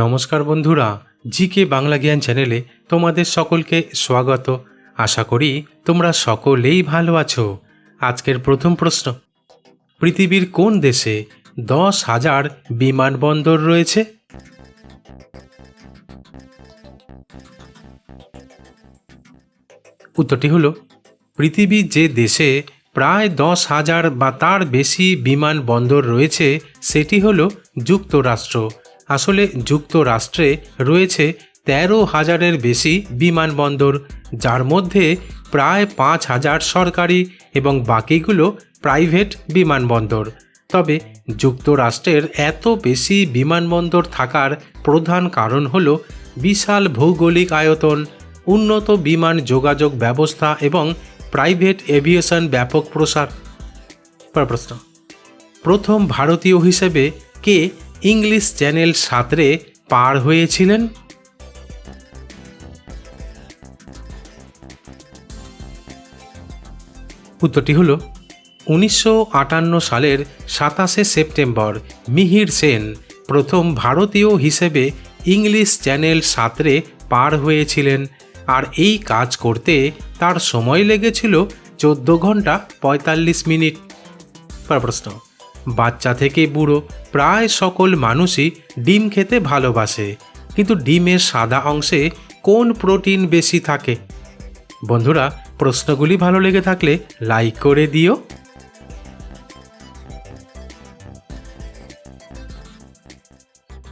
নমস্কার বন্ধুরা জি কে বাংলা জ্ঞান চ্যানেলে তোমাদের সকলকে স্বাগত। আশা করি তোমরা সকলেই ভালো আছো। আজকের প্রথম প্রশ্ন, পৃথিবীর কোন দেশে দশ হাজার বিমানবন্দর রয়েছে? উত্তরটি হলো পৃথিবীর যে দেশে প্রায় দশ হাজার বা তার বেশি বিমানবন্দর রয়েছে, সেটি হল যুক্তরাষ্ট্র। আসলে যুক্তরাষ্ট্রে রয়েছে তেরো হাজারের বেশি বিমানবন্দর, যার মধ্যে প্রায় পাঁচ হাজার সরকারি এবং বাকিগুলো প্রাইভেট বিমানবন্দর। তবে যুক্তরাষ্ট্রের এত বেশি বিমানবন্দর থাকার প্রধান কারণ হল বিশাল ভৌগোলিক আয়তন, উন্নত বিমান যোগাযোগ ব্যবস্থা এবং প্রাইভেট এভিয়েশন ব্যাপক প্রসার। প্রশ্ন। প্রথম ভারতীয় হিসেবে কে ইংলিশ চ্যানেল সাঁতরে পার হয়েছিলেন? উত্তরটি হল, উনিশশো আটান্ন সালের সাতাশে সেপ্টেম্বর, মিহির সেন প্রথম ভারতীয় হিসেবে ইংলিশ চ্যানেল সাঁতরে পার হয়েছিলেন, আর এই কাজ করতে তার সময় লেগেছিল চোদ্দ ঘণ্টা পঁয়তাল্লিশ মিনিট। পর প্রশ্ন বাচ্চা থেকে বুড়ো, প্রায় সকল মানুষই ডিম খেতে ভালোবাসে। কিন্তু ডিমের সাদা অংশে কোন প্রোটিন বেশি থাকে? বন্ধুরা, প্রশ্নগুলি ভালো লেগে থাকলে লাইক করে দিও।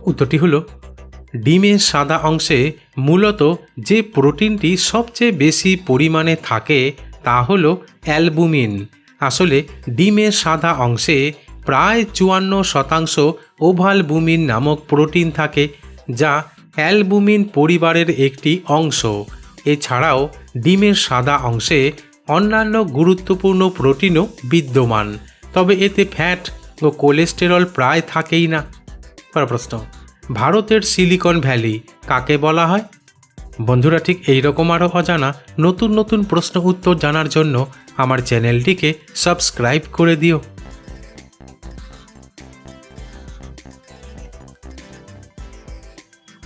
উত্তরটি হলো, ডিমের সাদা অংশে মূলত যে প্রোটিনটি সবচেয়ে বেশি পরিমাণে থাকে তা হলো অ্যালবুমিন। আসলে ডিমের সাদা অংশে প্রায় চুয়ান্ন শতাংশ ওভালবুমিন নামক প্রোটিন থাকে, যা অ্যালবুমিন পরিবারের একটি অংশ। এছাড়াও, ডিমের সাদা অংশে অন্যান্য গুরুত্বপূর্ণ প্রোটিনও বিদ্যমান, তবে এতে ফ্যাট ও কোলেস্টেরল প্রায় থাকেই না। প্রশ্ন, ভারতের সিলিকন ভ্যালি কাকে বলা হয়? বন্ধুরা, ঠিক এই রকম আরও অজানা নতুন নতুন প্রশ্ন উত্তর জানার জন্য আমার চ্যানেলটিকে সাবস্ক্রাইব করে দিও।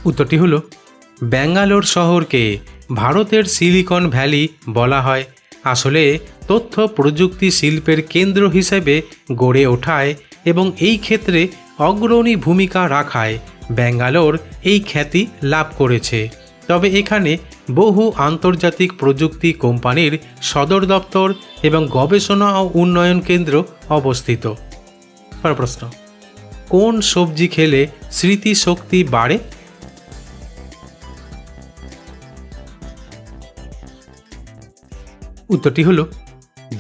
উত্তরটি হলো, ব্যাঙ্গালোর শহরকে ভারতের সিলিকন ভ্যালি বলা হয়। আসলে তথ্য প্রযুক্তি শিল্পের কেন্দ্র হিসেবে গড়ে ওঠায় এবং এই ক্ষেত্রে অগ্রণী ভূমিকা রাখায় ব্যাঙ্গালোর এই খ্যাতি লাভ করেছে। তবে এখানে বহু আন্তর্জাতিক প্রযুক্তি কোম্পানির সদর দপ্তর এবং গবেষণা ও উন্নয়ন কেন্দ্র অবস্থিত। প্রশ্ন, কোন সবজি খেলে স্মৃতিশক্তি বাড়ে? উত্তরটি হলো,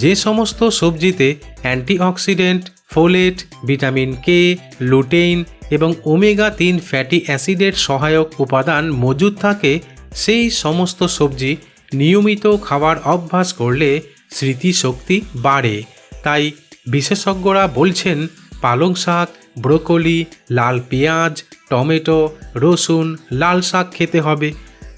যে সমস্ত সবজিতে antioxidant, folate, vitamin K lutein এবং ওমেগা তিন ফ্যাটি অ্যাসিডের সহায়ক উপাদান মজুদ থাকে, সেই সমস্ত সবজি নিয়মিত খাবার অভ্যাস করলে স্মৃতিশক্তি বাড়ে। তাই বিশেষজ্ঞরা বলছেন, পালং শাক, ব্রোকলি, লাল পেঁয়াজ, টমেটো, রসুন, লাল শাক খেতে হবে।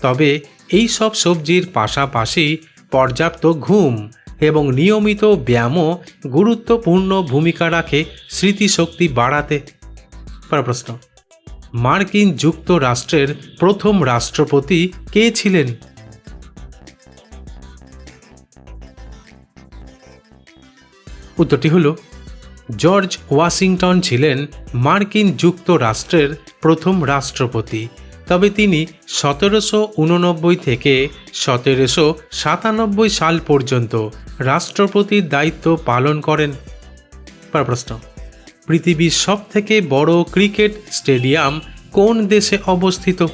তবে এই সব সবজির পাশাপাশি পর্যাপ্ত ঘুম এবং নিয়মিত ব্যায়ামও গুরুত্বপূর্ণ ভূমিকা রাখে স্মৃতিশক্তি বাড়াতে। প্রশ্ন, মার্কিন যুক্তরাষ্ট্রের প্রথম রাষ্ট্রপতি কে ছিলেন? উত্তরটি হল, জর্জ ওয়াশিংটন ছিলেন মার্কিন যুক্তরাষ্ট্রের প্রথম রাষ্ট্রপতি। তবে তিনি সতেরোশো উননব্বই থেকে সতেরোশো সাতানব্বই সাল পর্যন্ত রাষ্ট্রপতির দায়িত্ব পালন করেন। প্রশ্ন। পৃথিবীর সব থেকে বড় ক্রিকেট স্টেডিয়াম কোন দেশে অবস্থিত?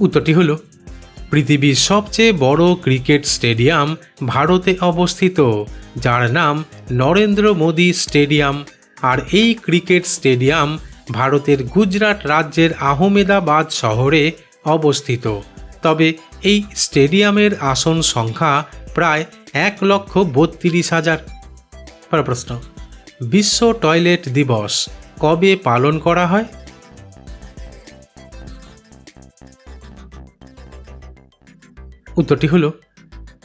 উত্তরটি হল, পৃথিবীর সবচেয়ে বড় ক্রিকেট স্টেডিয়াম ভারতে অবস্থিত, যার নাম নরেন্দ্র মোদী স্টেডিয়াম। আর এই ক্রিকেট স্টেডিয়াম ভারতের গুজরাট রাজ্যের আহমেদাবাদ শহরে অবস্থিত। তবে এই স্টেডিয়ামের আসন সংখ্যা প্রায় এক লক্ষ বত্রিশ হাজার। প্রশ্ন, বিশ্ব টয়লেট দিবস কবে পালন করা হয়? উত্তরটি হলো,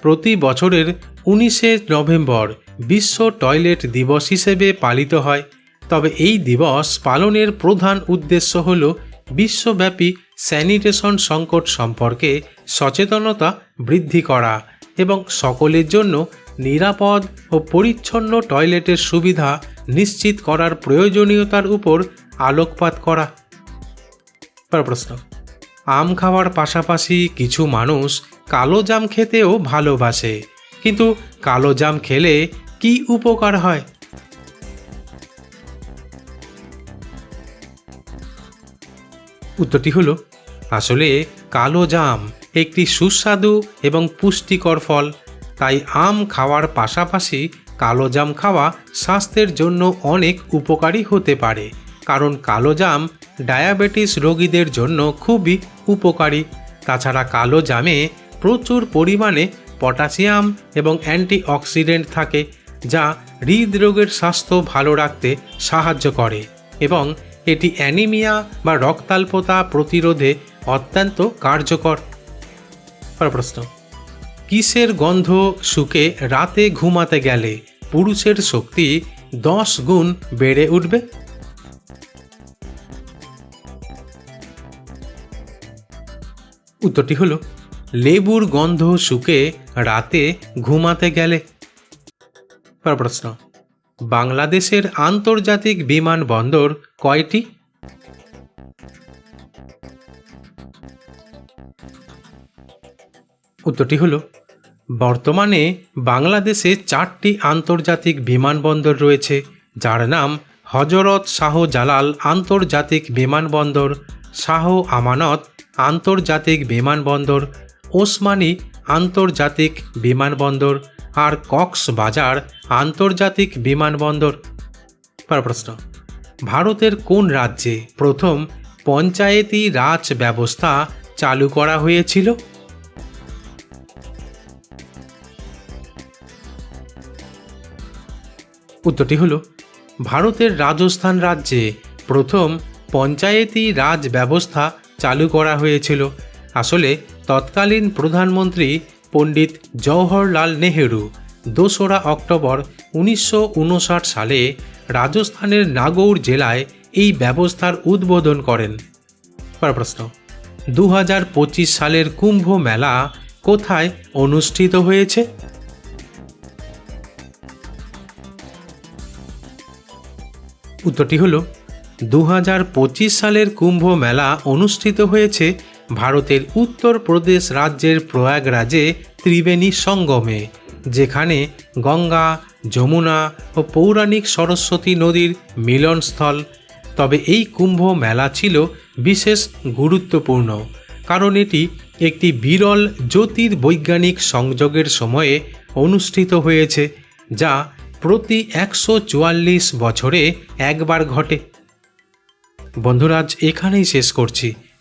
প্রতি বছরের উনিশে নভেম্বর বিশ্ব টয়লেট দিবস হিসেবে পালিত হয়। তবে এই দিবস পালনের প্রধান উদ্দেশ্য হল বিশ্বব্যাপী স্যানিটেশন সংকট সম্পর্কে সচেতনতা বৃদ্ধি করা এবং সকলের জন্য নিরাপদ ও পরিচ্ছন্ন টয়লেটের সুবিধা নিশ্চিত করার প্রয়োজনীয়তার উপর আলোকপাত করা। প্রশ্ন আম খাওয়ার পাশাপাশি কিছু মানুষ কালো জাম খেতেও ভালোবাসে, কিন্তু কালো জাম খেলে কি উপকার হয়? উত্তরটি হলো, আসলে কালো জাম একটি সুস্বাদু এবং পুষ্টিকর ফল, তাই আম খাওয়ার পাশাপাশি কালো জাম খাওয়া স্বাস্থ্যের জন্য অনেক উপকারী হতে পারে, কারণ কালো জাম ডায়াবেটিস রোগীদের জন্য খুবই উপকারী। তাছাড়া কালো জামে প্রচুর পরিমাণে পটাশিয়াম এবং অ্যান্টিঅক্সিডেন্ট থাকে যা হৃদরোগের স্বাস্থ্য ভালো রাখতে সাহায্য করে এবং এটি অ্যানিমিয়া বা রক্তাল্পতা প্রতিরোধে অত্যন্ত কার্যকর। প্রশ্ন কিসের গন্ধ শুকে রাতে ঘুমাতে গেলে পুরুষের শক্তি দশ গুণ বেড়ে উঠবে? উত্তরটি হলো, লেবুর গন্ধ শুকে রাতে ঘুমাতে গেলে প্রশ্ন। বাংলাদেশের আন্তর্জাতিক বিমানবন্দর কয়টি? উত্তরটি হলো, বর্তমানে বাংলাদেশে চারটি আন্তর্জাতিক বিমানবন্দর রয়েছে, যার নাম হজরত শাহ জালাল আন্তর্জাতিক বিমানবন্দর শাহ আমানত আন্তর্জাতিক বিমানবন্দর ওসমানী আন্তর্জাতিক বিমানবন্দর আর কক্সবাজার আন্তর্জাতিক বিমানবন্দর। প্রশ্ন। ভারতের কোন রাজ্যে প্রথম পঞ্চায়েতি রাজ ব্যবস্থা চালু করা হয়েছিল? উত্তরটি হলো, ভারতের রাজস্থান রাজ্যে প্রথম পঞ্চায়েতি রাজ ব্যবস্থা চালু করা হয়েছিল। আসলে তৎকালীন প্রধানমন্ত্রী পণ্ডিত জওহরলাল নেহেরু দোসরা অক্টোবর উনিশশো উনষাট সালে রাজস্থানের নাগৌর জেলায় এই ব্যবস্থার উদ্বোধন করেন। প্রশ্ন দু হাজার পঁচিশ সালের কুম্ভ মেলা কোথায় অনুষ্ঠিত হয়েছে? উত্তরটি হল দু হাজার পঁচিশ সালের কুম্ভ মেলা অনুষ্ঠিত হয়েছে ভারতের উত্তরপ্রদেশ রাজ্যের প্রয়াগরাজে ত্রিবেণী সঙ্গমে, যেখানে গঙ্গা, যমুনা ও পৌরাণিক সরস্বতী নদীর মিলনস্থল। তবে এই কুম্ভ মেলা ছিল বিশেষ গুরুত্বপূর্ণ, কারণ এটি একটি বিরল জ্যোতির্বৈজ্ঞানিক সংযোগের সময়ে অনুষ্ঠিত হয়েছে, যা প্রতি একশো চুয়াল্লিশ বছরে একবার ঘটে। বন্ধুরাজ এখানেই শেষ করছি।